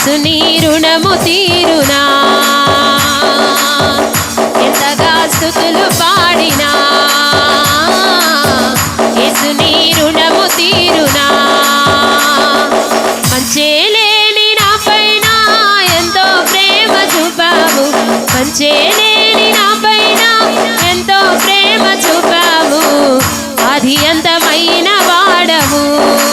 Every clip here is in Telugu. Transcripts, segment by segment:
యేసు నీ రుణము తీరునా? ఎంతగా స్థుతులు పాడినా? యేసు నీ రుణము తీరునా? మంచేలేని నా పైన ఎంతో ప్రేమ చూపావు. మంచేలేని నా పైన ఎంతో ప్రేమ చూపావు. అది అంతమైన వాడవు.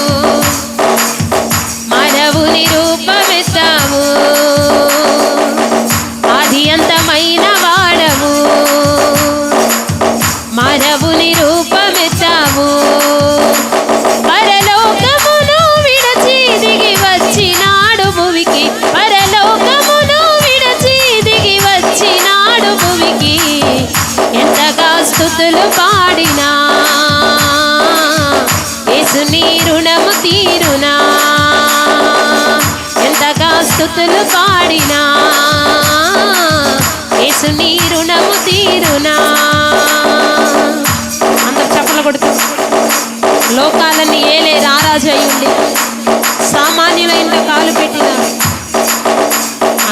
స్థుతులు పాడినా. యేసు నీ రుణము తీరునా. అందరు చెప్పలు కొడుతూ. లోకాలన్నీ ఏలే రారాజు అయ్యింది సామాన్యులైన కాలు పెట్టిన.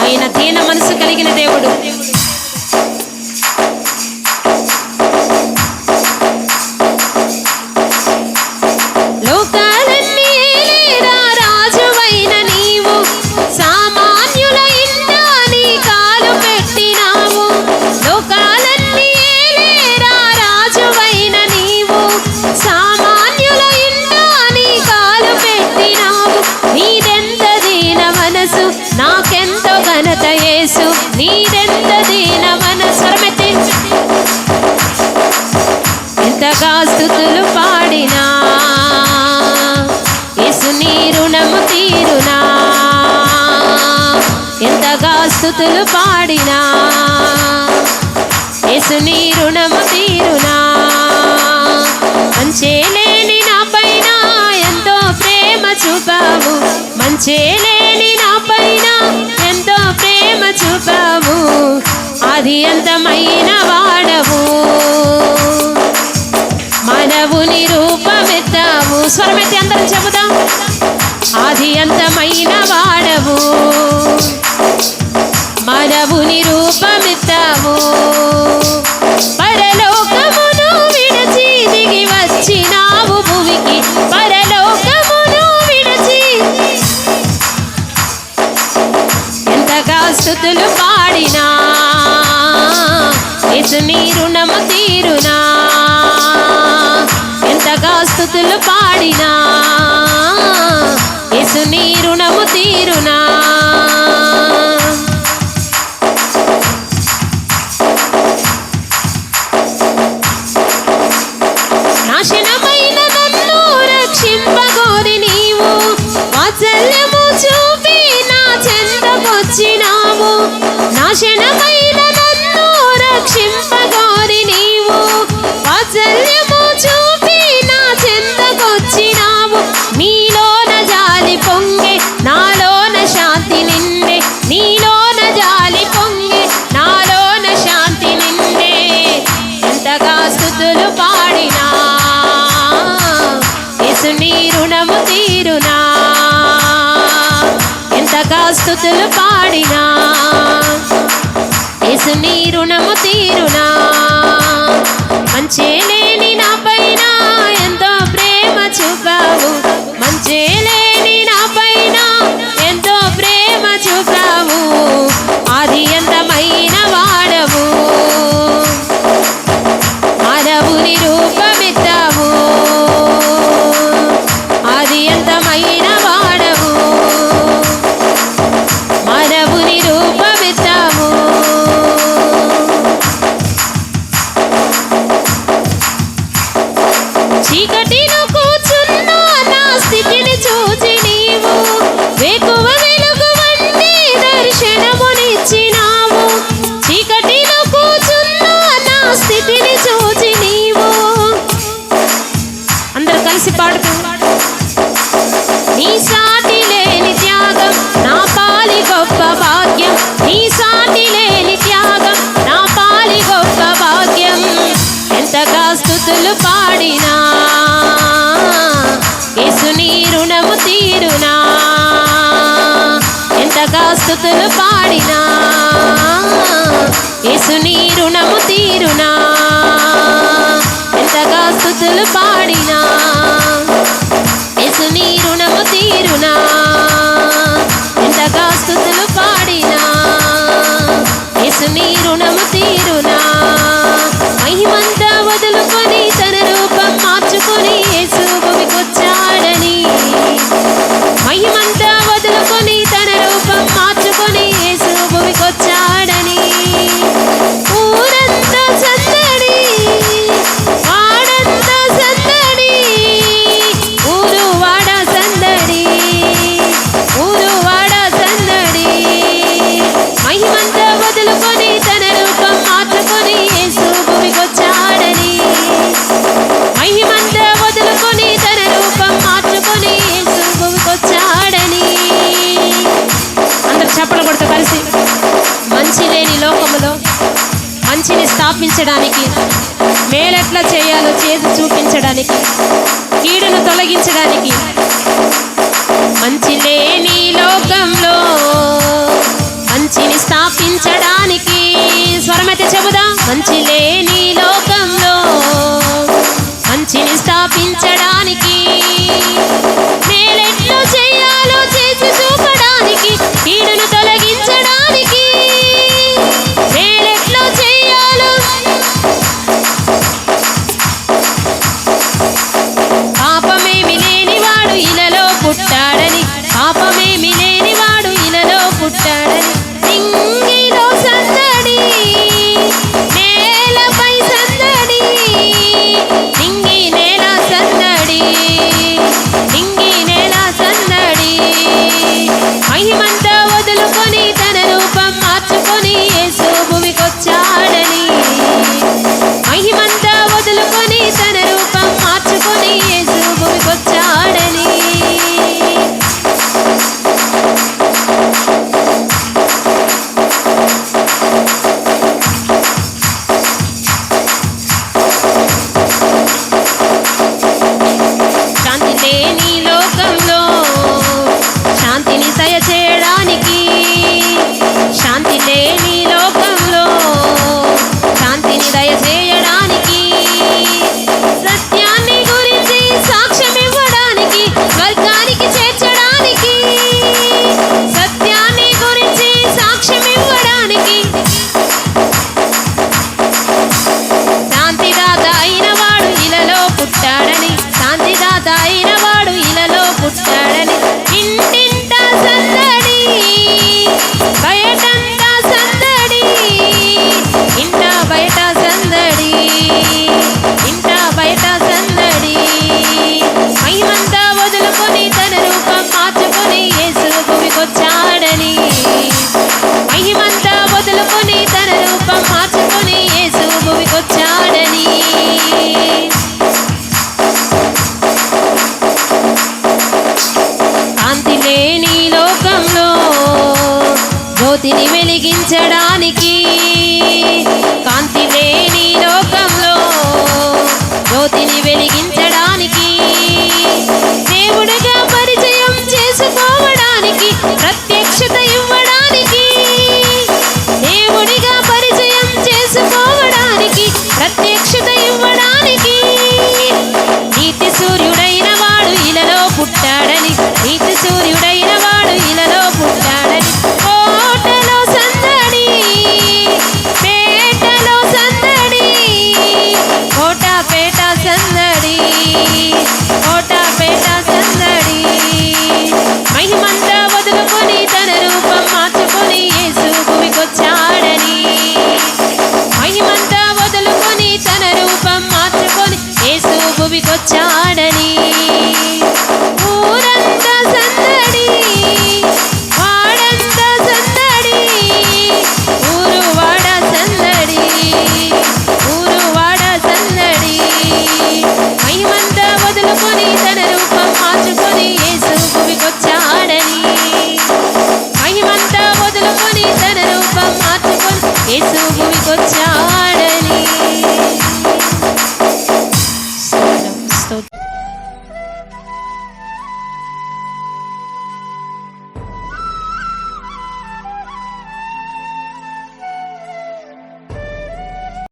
ఆయన దీన మనసు కలిగిన దేవుడు. యేసు నీదెంత దీన మనసు ఎంతగా స్థుతులు పాడినా యేసు నీ రుణము తీరునా. ఎంతగా స్థుతులు పాడినా యేసు నీ రుణము తీరునా. మంచేలేని నా పైన ఎంతో ప్రేమ చూపావు. మంచేలేని అంతమైన వాడవు. మనవుని రూపమెత్తావు స్వరమెత్తి అందరం చెబుదాం. ఆది అంతమైన వాడవు. మనవుని రూపమెత్తావు పరలోకమును విడచి దిగి వచ్చినావు భువికి పరలోకమును విడచి. ఎంతగా స్థుతులు పాడినా యేసు నీ రుణము తీరునా? ఎంతగా స్థుతులు పాడినా? యేసు నీ రుణము తీరునా? నాశనమైన నన్ను రక్షింపగోరి నీవు వాత్సల్యము చూపి నా చెంతకొచ్చినావు. నాశనమైన ఎంతగా స్థుతులు పాడినా. యేసు నీ రుణము తీరునా. మంచేలేని నా స్థుతులు పాడినా. యేసుని రుణము స్థాపించడానికి మేలెట్లా చేయాలో చేసి చూపించడానికి కీడును తొలగించడానికి. మంచి లేని లోకంలో మంచిని స్థాపించడానికి స్వరమైతే చెబుదా. మంచి లేని శాంతిని వెలిగించడానికి పునీతన రూపం మాతృకులు యేసు భూమికొచ్చాడు